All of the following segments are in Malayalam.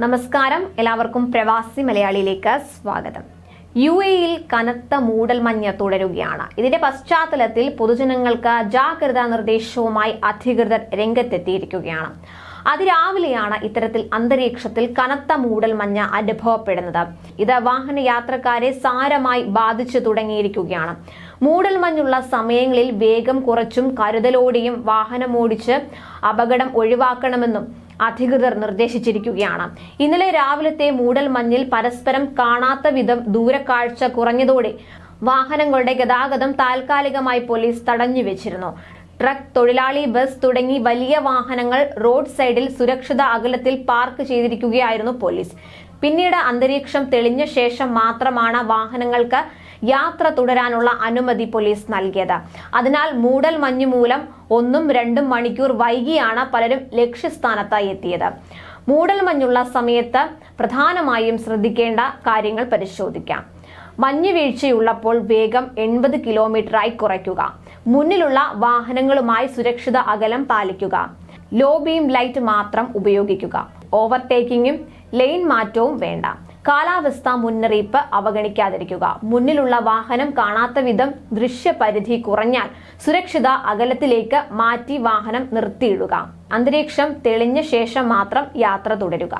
നമസ്കാരം. എല്ലാവർക്കും പ്രവാസി മലയാളിയിലേക്ക് സ്വാഗതം. യു എയിൽ കനത്ത മൂടൽമഞ്ഞ് തുടരുകയാണ്. ഇതിന്റെ പശ്ചാത്തലത്തിൽ പൊതുജനങ്ങൾക്ക് ജാഗ്രതാ നിർദ്ദേശവുമായി അധികൃതർ രംഗത്തെത്തിയിരിക്കുകയാണ്. അതിരാവിലെയാണ് ഇത്തരത്തിൽ അന്തരീക്ഷത്തിൽ കനത്ത മൂടൽമഞ്ഞ് അനുഭവപ്പെടുന്നത്. ഇത് വാഹന യാത്രക്കാരെ സാരമായി ബാധിച്ചു തുടങ്ങിയിരിക്കുകയാണ്. മൂടൽമഞ്ഞുള്ള സമയങ്ങളിൽ വേഗം കുറച്ചും കരുതലോടെയും വാഹനമോടിച്ച് അപകടം ഒഴിവാക്കണമെന്നും അധികൃതർ നിർദ്ദേശിച്ചിരിക്കുകയാണ്. ഇന്നലെ രാവിലത്തെ മൂടൽ മഞ്ഞിൽ പരസ്പരം കാണാത്ത വിധം ദൂരക്കാഴ്ച കുറഞ്ഞതോടെ വാഹനങ്ങളുടെ ഗതാഗതം താൽക്കാലികമായി പോലീസ് തടഞ്ഞു വെച്ചിരുന്നു. ട്രക്ക് തൊഴിലാളി ബസ് തുടങ്ങി വലിയ വാഹനങ്ങൾ റോഡ് സൈഡിൽ സുരക്ഷിത അകലത്തിൽ പാർക്ക് ചെയ്തിരിക്കുകയായിരുന്നു പോലീസ്. പിന്നീട് അന്തരീക്ഷം തെളിഞ്ഞ ശേഷം മാത്രമാണ് വാഹനങ്ങൾക്ക് യാത്ര തുടരാനുള്ള അനുമതി പോലീസ് നൽകിയത്. അതിനാൽ മൂടൽ മഞ്ഞ് മൂലം ഒന്നും രണ്ടും മണിക്കൂർ വൈകിയാണ് പലരും ലക്ഷ്യസ്ഥാനത്തായി എത്തിയത്. മൂടൽ മഞ്ഞുള്ള സമയത്ത് പ്രധാനമായും ശ്രദ്ധിക്കേണ്ട കാര്യങ്ങൾ പരിശോധിക്കാം. മഞ്ഞ് വീഴ്ചയുള്ളപ്പോൾ വേഗം എൺപത് കിലോമീറ്ററായി കുറയ്ക്കുക. മുന്നിലുള്ള വാഹനങ്ങളുമായി സുരക്ഷിത അകലം പാലിക്കുക. ലോ ബീം ലൈറ്റ് മാത്രം ഉപയോഗിക്കുക. ഓവർടേക്കിങ്ങും ലെയിൻ മാറ്റവും വേണ്ട. കാലാവസ്ഥ മുന്നറിയിപ്പ് അവഗണിക്കാതിരിക്കുക. മുന്നിലുള്ള വാഹനം കാണാത്ത വിധം ദൃശ്യപരിധി കുറഞ്ഞാൽ സുരക്ഷിത അകലത്തിലേക്ക് മാറ്റി വാഹനം നിർത്തിയിടുക. അന്തരീക്ഷം തെളിഞ്ഞ ശേഷം മാത്രം യാത്ര തുടരുക.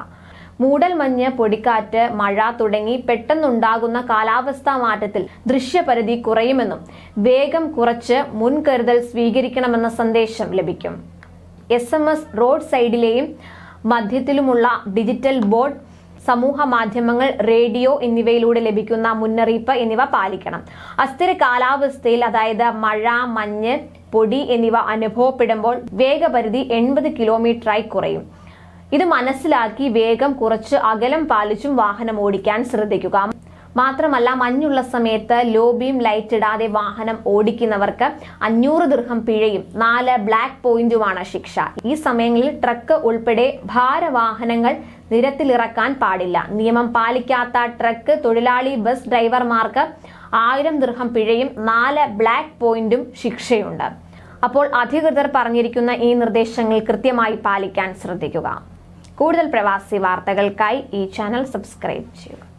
മൂടൽമഞ്ഞ് പൊടിക്കാറ്റ് മഴ തുടങ്ങി പെട്ടെന്നുണ്ടാകുന്ന കാലാവസ്ഥാ മാറ്റത്തിൽ ദൃശ്യപരിധി കുറയുമെന്നും വേഗം കുറച്ച് മുൻകരുതൽ സ്വീകരിക്കണമെന്ന സന്ദേശം ലഭിക്കും. എസ് റോഡ് സൈഡിലെയും മധ്യത്തിലുമുള്ള ഡിജിറ്റൽ ബോർഡ് സമൂഹ മാധ്യമങ്ങൾ റേഡിയോ എന്നിവയിലൂടെ ലഭിക്കുന്ന മുന്നറിയിപ്പ് എന്നിവ പാലിക്കണം. അസ്ഥിര കാലാവസ്ഥയിൽ അതായത് മഴ മഞ്ഞ് പൊടി എന്നിവ അനുഭവപ്പെടുമ്പോൾ വേഗപരിധി എൺപത് കിലോമീറ്ററായി കുറയും. ഇത് മനസ്സിലാക്കി വേഗം കുറച്ച് അകലം പാലിച്ചും വാഹനം ഓടിക്കാൻ ശ്രദ്ധിക്കുക. മാത്രമല്ല മഞ്ഞുള്ള സമയത്ത് ലോബിയും ലൈറ്റ് ഇടാതെ വാഹനം ഓടിക്കുന്നവർക്ക് അഞ്ഞൂറ് ദീർഘം പിഴയും നാല് ബ്ലാക്ക് പോയിന്റുമാണ് ശിക്ഷ. ഈ സമയങ്ങളിൽ ട്രക്ക് ഉൾപ്പെടെ ഭാരവാഹനങ്ങൾ നിരത്തിലിറക്കാൻ പാടില്ല. നിയമം പാലിക്കാത്ത ട്രക്ക് തൊഴിലാളി ബസ് ഡ്രൈവർമാർക്ക് ആയിരം ദീർഘം പിഴയും നാല് ബ്ലാക്ക് പോയിന്റും ശിക്ഷയുണ്ട്. അപ്പോൾ അധികൃതർ പറഞ്ഞിരിക്കുന്ന ഈ നിർദ്ദേശങ്ങൾ കൃത്യമായി പാലിക്കാൻ ശ്രദ്ധിക്കുക. കൂടുതൽ പ്രവാസി വാർത്തകൾക്കായി ഈ ചാനൽ സബ്സ്ക്രൈബ് ചെയ്യുക.